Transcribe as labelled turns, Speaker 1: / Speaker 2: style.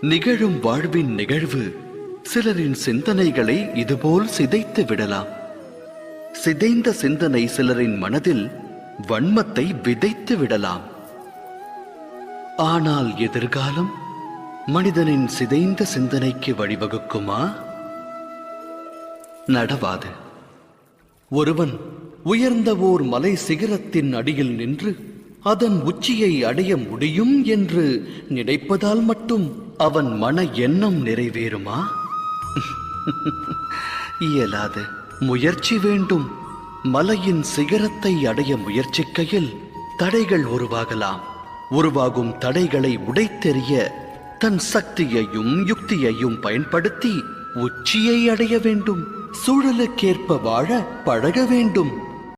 Speaker 1: நிகழும் வாழ்வின் நிகழ்வு சிலரின் சிந்தனைகளை இதுபோல் சிதைத்து விடலாம். சிதைந்த சிந்தனை சிலரின் மனதில் வன்மத்தை விதைத்து விடலாம். ஆனால் எதிர்காலம் மனிதனின் சிதைந்த சிந்தனைக்கு வழிவகுக்குமா? நடவாது. ஒருவன் உயர்ந்த ஓர் மலை சிகரத்தின் அடியில் நின்று அதன் உச்சியை அடைய முடியும் என்று நினைப்பதால் மட்டும் அவன் மன எண்ணம் நிறைவேறுமா? இயலாது. முயற்சி வேண்டும். மலையின் சிகரத்தை அடைய முயற்சிக்கையில் தடைகள் உருவாகலாம். உருவாகும் தடைகளை உடைத்தெறிய தன் சக்தியையும் யுக்தியையும் பயன்படுத்தி உச்சியை அடைய வேண்டும். சூழலுக்கேற்ப வாழ பழக வேண்டும்.